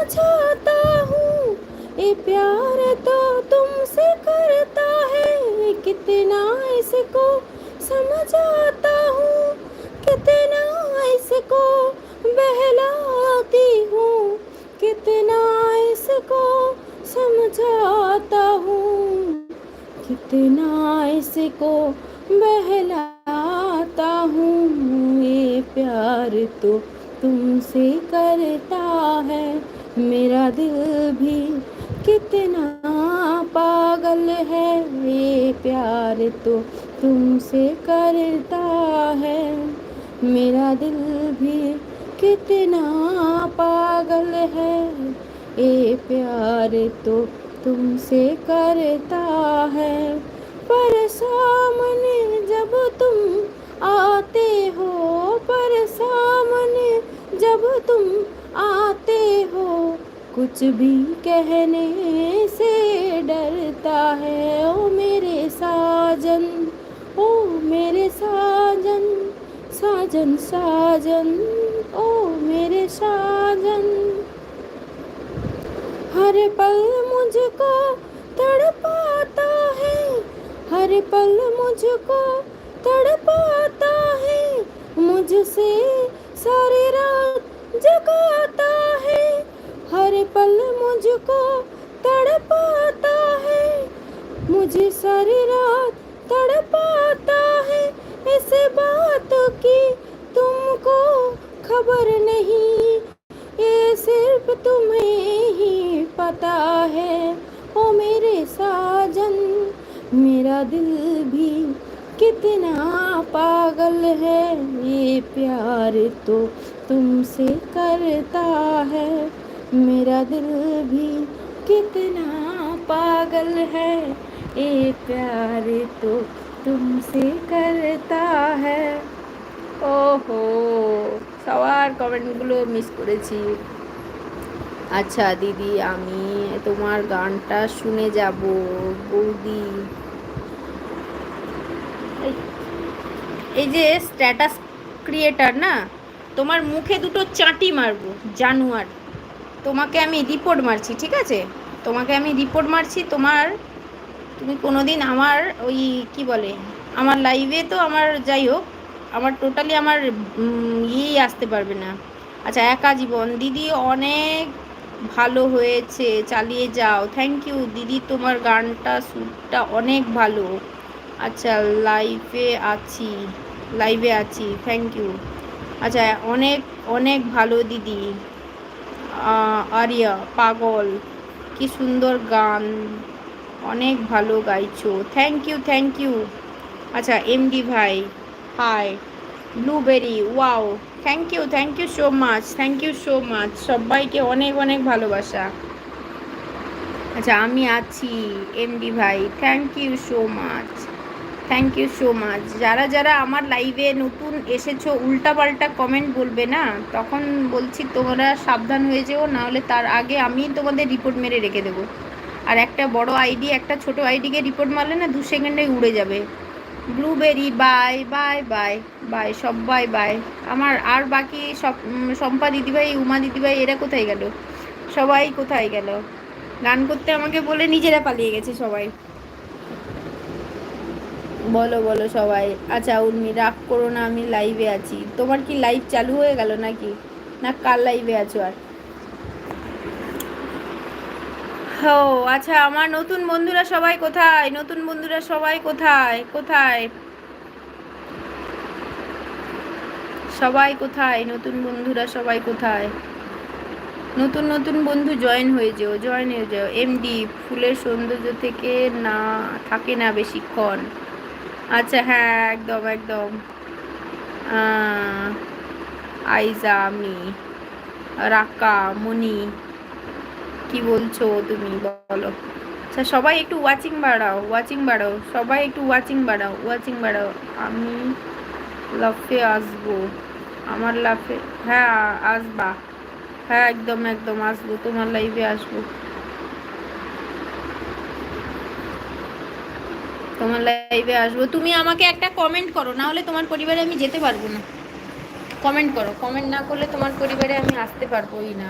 समझाता हूँ। ये प्यार तो तुमसे करता है। कितना इसको समझाता हूँ। कितना इसको बहलाती हूँ। कितना इसको समझाता हूँ। कितना इसको बहलाता हूँ। ये प्यार तो तुमसे करता है। मेरा दिल भी कितना पागल है। ये प्यार तो तुमसे करता है। मेरा दिल भी कितना पागल है। ये प्यार तो तुमसे करता है। पर सामने जब तुम आते हो पर सामने जब तुम आते हो कुछ भी कहने से डरता है, ओ मेरे साजन, ओ मेरे साजन साजन साजन, ओ मेरे साजन। हर पल मुझको तड़पाता है, हर पल मुझको तड़पाता है, मुझसे सारी रात जगाता पल मुझको तड़पाता है। मुझे सारी रात तड़पाता है। इस बात की तुमको खबर नहीं। ये सिर्फ़ तुम्हें ही पता है। ओ मेरे साजन, मेरा दिल भी कितना पागल है। ये प्यार तो तुमसे करता है। मेरा दिल भी कितना पागल है ये प्यार तो तुमसे करता है ওহো সবার কমেন্টগুলো মিস করেছি আচ্ছা দিদি আমি তোমার গানটা শুনে যাব বৌদি এই- এই যে স্ট্যাটাস ক্রিয়েটার না তোমার মুখে দুটো চাটি মারবো জানুয়ার তোমাকে আমি রিপোর্ট মারছি, ঠিক আছে? তোমাকে আমি রিপোর্ট মারছি, তোমার, তুমি কোনো দিন আমার ওই কি বলে, আমার লাইভে তো আমার যাই হোক, আমার টোটালি আমার ইয়েই আসতে পারবে না। আচ্ছা একা জীবন। দিদি অনেক ভালো হয়েছে, চালিয়ে যাও। থ্যাংক ইউ দিদি, তোমার গানটা, সুরটা অনেক ভালো। আচ্ছা লাইভে আছি লাইভে আছি। থ্যাংক ইউ আচ্ছা অনেক অনেক ভালো দিদি। আরিয়া, পাগল। কি সুন্দর গান। অনেক ভালো গাইছো। থ্যাংক ইউ থ্যাংক ইউ আচ্ছা এমডি ভাই hi blueberry wow thank you thank you so much thank you so much সবাইকে অনেক অনেক ভালোবাসা। আচ্ছা আমি আছি এমডি ভাই। Thank you so much thank you so much যারা যারা আমার লাইভে নতুন এসেছ, উল্টাপাল্টা কমেন্ট বলবে না? তখন বলছি তোমরা সাবধান হয়ে যেও, নাহলে তার আগে আমি তোমাদের রিপোর্ট মেরে রেখে দেবো। আর একটা বড় আইডি একটা ছোট আইডিকে রিপোর্ট মারলে না দু সেকেন্ডে উড়ে যাবে। Blueberry bye bye bye bye সবাই বাই বাই আমার আর বাকি সব শম্পা দিদিভাই, উমা দিদিভাই, এরা কোথায় গেল? সবাই কোথায় গেল? গান করতে আমাকে বলে নিজেরা পালিয়ে গেছে সবাই। বলো বলো সবাই। আচ্ছা উর্মি, রাগ করো না, আমি লাইভে আছি। তোমার কি লাইভ চালু হয়ে গেল নাকি? না, কার লাইভে আছো আর? ও আচ্ছা আমার নতুন বন্ধুরা সবাই কোথায়? নতুন বন্ধুরা সবাই কোথায়? কোথায়? সবাই কোথায়? নতুন বন্ধুরা সবাই কোথায়? নতুন নতুন বন্ধু জয়েন হয়ে যেও জয়েন হয়ে যেও। এমডি ফুলের সৌন্দর্য থেকে না, থাকে না বেশিক্ষণ। আচ্ছা হ্যাঁ একদম একদম। আইজা, আমি রাকা মনি, কি বলছো তুমি, বলো। আচ্ছা সবাই একটু ওয়াচিং বাড়াও ওয়াচিং বাড়াও, সবাই একটু ওয়াচিং বাড়াও ওয়াচিং বাড়াও। আমি লাফে আসব, আমার লাফে হ্যাঁ আসবা। হ্যাঁ একদম একদম, আসব, তোমার লাইভে আসব। তোমার লাইভে আসব। তুমি আমাকে একটা কমেন্ট করো, না হলে তোমার পরিবারে আমি যেতে পারব না। কমেন্ট করো। কমেন্ট না করলে তোমার পরিবারে আমি আসতে পারবোই না।